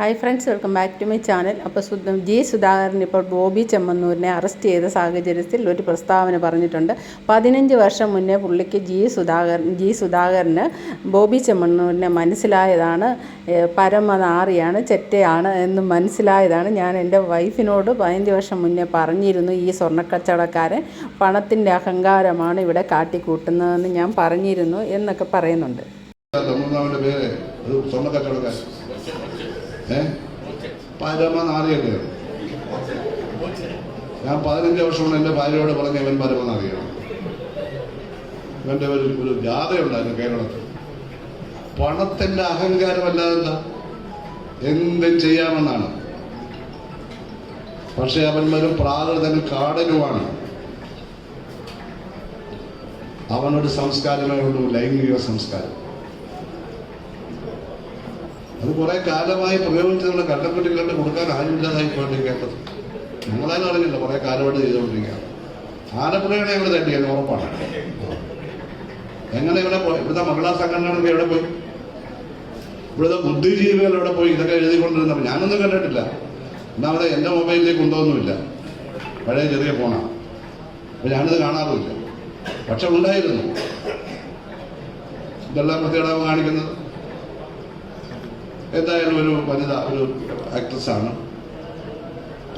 Hi friends welcome back to my channel അപ്പോൾ Sudha G Sudhakaran ഇപ്പോൾ Bobby ചെമ്മന്നൂരിനെ arrest ചെയ്ത സാഹചര്യത്തിൽ ഒരു പ്രസ്താവന പറഞ്ഞിട്ടുണ്ട്. പതിനഞ്ച് വർഷം മുന്നേ പുള്ളിക്ക് ജി സുധാകരൻ ജി സുധാകരന് ബോബി ചെമ്മന്നൂരിനെ മനസ്സിലായതാണ് പരമനാറിയാണ് ചെറ്റയാണ് എന്ന് മനസ്സിലായതാണ്. ഞാൻ എന്റെ വൈഫിനോട് പതിനഞ്ച് വർഷം മുന്നേ പറഞ്ഞിരുന്നു ഈ സ്വർണക്കച്ചവടക്കാരൻ പണത്തിന്റെ അഹങ്കാരമാണ് ഇവിടെ കാട്ടിക്കൂട്ടുന്നതെന്ന് ഞാൻ പറഞ്ഞിരുന്നു എന്നൊക്കെ പറയുന്നുണ്ട്. ഏ? ഞാൻ പതിനഞ്ച് വർഷം കൊണ്ട് എന്റെ ഭാര്യയോട് പറഞ്ഞ ഇവൻ പരമനാറിയാണ് ഇവന്റെ ഒരു ഒരു ജാഥയുണ്ടായിരുന്നു കേരളത്തിൽ. പണത്തിന്റെ അഹങ്കാരമല്ലാതെ എന്താ? എന്തും ചെയ്യാമെന്നാണ്. പക്ഷെ അവൻ വെറും പ്രാകൃതനും കാടനുമാണ്. അവനൊരു സംസ്കാരമേ ഉള്ളൂ ലൈംഗിക സംസ്കാരം. അത് കുറെ കാലമായി പ്രയോഗിച്ച് നമ്മൾ കണ്ടപ്പെട്ടികളുടെ കൊടുക്കാൻ കേട്ടത്. ഞങ്ങളാലും അറിഞ്ഞില്ല കുറെ കാലമായിട്ട് ചെയ്തുകൊണ്ടിരിക്കുകയാണ് ആലപ്പുഴയുടെ ഞങ്ങൾ തട്ടിയത് ഉറപ്പാണ്. എങ്ങനെ ഇവിടെ പോയി? ഇവിടുത്തെ മഹിളാ സംഘടനകളൊക്കെ എവിടെ പോയി? ഇവിടുത്തെ ബുദ്ധിജീവികൾ എവിടെ പോയി? ഇതൊക്കെ എഴുതിക്കൊണ്ടിരുന്നപ്പോൾ ഞാനൊന്നും കണ്ടിട്ടില്ല. ഒന്നാമത് എന്റെ മൊബൈലിലേക്ക് കൊണ്ടൊന്നുമില്ല പഴയ ചെറിയ ഫോണാണ് അപ്പൊ ഞാനിത് കാണാറുമില്ല. പക്ഷെ ഉണ്ടായിരുന്നു. ഇതെല്ലാം പ്രത്യേകം കാണിക്കുന്നത്. എന്തായാലും ഒരു വനിത ഒരു ആക്ട്രസ് ആണ്.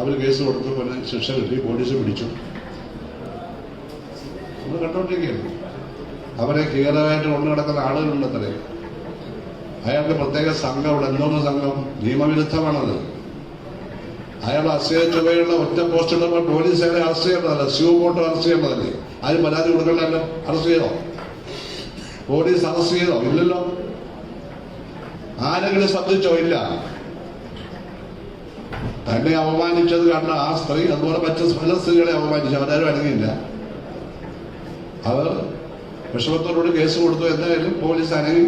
അവർ കേസ് കൊടുത്തു പിന്നെ ശിക്ഷ കിട്ടി പോലീസ് പിടിച്ചു. നമ്മൾ കണ്ടോണ്ടിരിക്കുകയാണ്. അവരെ ക്ലിയറായിട്ട് കൊണ്ടു നടക്കുന്ന ആളുകളുണ്ടത്രേ. അയാളുടെ പ്രത്യേക സംഘം ഇവിടെ എന്തോന്ന് സംഘം? നിയമവിരുദ്ധമാണത്. അയാൾ അസ്യ ചുവയുള്ള ഒറ്റ പോസ്റ്റ് ഇടുമ്പോൾ പോലീസ് അയാളെ അറസ്റ്റ് ചെയ്യേണ്ടതല്ല? സ്യൂ ബോട്ട് അറസ്റ്റ് ചെയ്യേണ്ടതല്ലേ? ആരും പരാതി കൊടുക്കണ്ടല്ലോ? അറസ്റ്റ് ചെയ്തോ? പോലീസ് അറസ്റ്റ് ചെയ്തോ? ഇല്ലല്ലോ? ആരെങ്കിലും ശ്രദ്ധിച്ചോ ഇല്ല. തന്നെ അവമാനിച്ചത് കണ്ട ആ സ്ത്രീ അതുപോലെ മറ്റു പല സ്ത്രീകളെ അവമാനിച്ചു അവരാരും അടങ്ങിയില്ല അവർ വിഷമത്തോടുകൂടി കേസ് കൊടുത്തു. എന്തായാലും പോലീസ് അനങ്ങി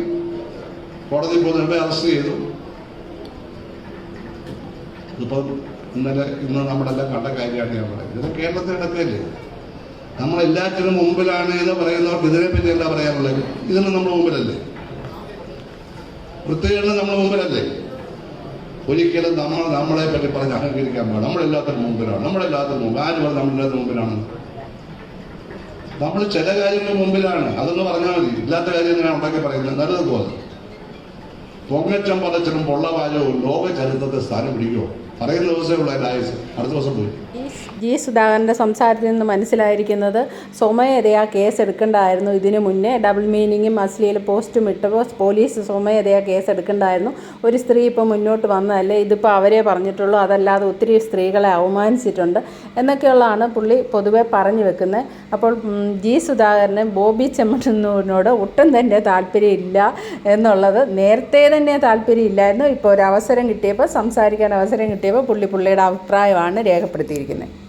കോടതി പോകുന്നതിനെ അറസ്റ്റ് ചെയ്തു. ഇപ്പം ഇന്നലെ ഇന്ന് നമ്മളെല്ലാം കണ്ട കാര്യമാണ് ഞാൻ പറയുന്നത്. ഇത് കേരളത്തിൽ നടക്കുകയല്ലേ? നമ്മളെല്ലാറ്റിനും മുമ്പിലാണ് എന്ന് പറയുന്നവർക്ക് ഇതിനെപ്പറ്റി എന്താ പറയാനുള്ളത്? ഇതിന് നമ്മൾ മുമ്പിലല്ലേ? വൃത്തികളിൽ നമ്മൾ മുമ്പിലല്ലേ? ഒരിക്കലും നമ്മൾ നമ്മളെ പറ്റി പറഞ്ഞ് അഹങ്കരിക്കാൻ പാടില്ല. നമ്മളെല്ലാത്തിനും മുമ്പിലാണ്. നമ്മളെല്ലാത്തിനും മുമ്പ് ആര് പറഞ്ഞു നമ്മളെല്ലാത്തിനും മുമ്പിലാണ്? നമ്മൾ ചില കാര്യങ്ങൾ മുമ്പിലാണ്. അതൊന്ന് പറഞ്ഞാൽ മതി. ഇല്ലാത്ത കാര്യം ഞാൻ ഉണ്ടാക്കി പറയുന്നത് നല്ലതുപോലെ. പൊങ്ങച്ചം പതച്ചനും പൊള്ളവാചവും ലോക ചരിത്രത്തെ സ്ഥാനം പിടിക്കുമോ ജി സുധാകരന്റെ സംസാരത്തിൽ നിന്ന് മനസ്സിലായിരിക്കുന്നത് സ്വമേധയാ കേസ് എടുക്കണ്ടായിരുന്നു ഇതിനു മുന്നേ ഡബിൾ മീനിങ്ങും അശ്ലീല പോസ്റ്റും ഇട്ടപ്പോൾ പോലീസ് സ്വമേധയാ കേസ് എടുക്കണ്ടായിരുന്നു ഒരു സ്ത്രീ ഇപ്പോൾ മുന്നോട്ട് വന്നതല്ലേ? ഇതിപ്പോൾ അവരെ പറഞ്ഞിട്ടുള്ളൂ. അതല്ലാതെ ഒത്തിരി സ്ത്രീകളെ അവമാനിച്ചിട്ടുണ്ട്. എന്നൊക്കെയുള്ളതാണ് പുള്ളി പൊതുവെ പറഞ്ഞു വെക്കുന്നത് അപ്പോൾ ജി സുധാകരന് ബോബി ചെമ്മണ്ണൂരിനോട് ഒട്ടും തന്നെ താല്പര്യമില്ല എന്നുള്ളത് നേരത്തെ തന്നെ താല്പര്യം ഇല്ലായിരുന്നു ഇപ്പോൾ ഒരു അവസരം കിട്ടിയപ്പോൾ സംസാരിക്കാൻ അവസരം കിട്ടിയപ്പോൾ പുള്ളി പുള്ളിയുടെ അഭിപ്രായമാണ് രേഖപ്പെടുത്തിയിരിക്കുന്നത്.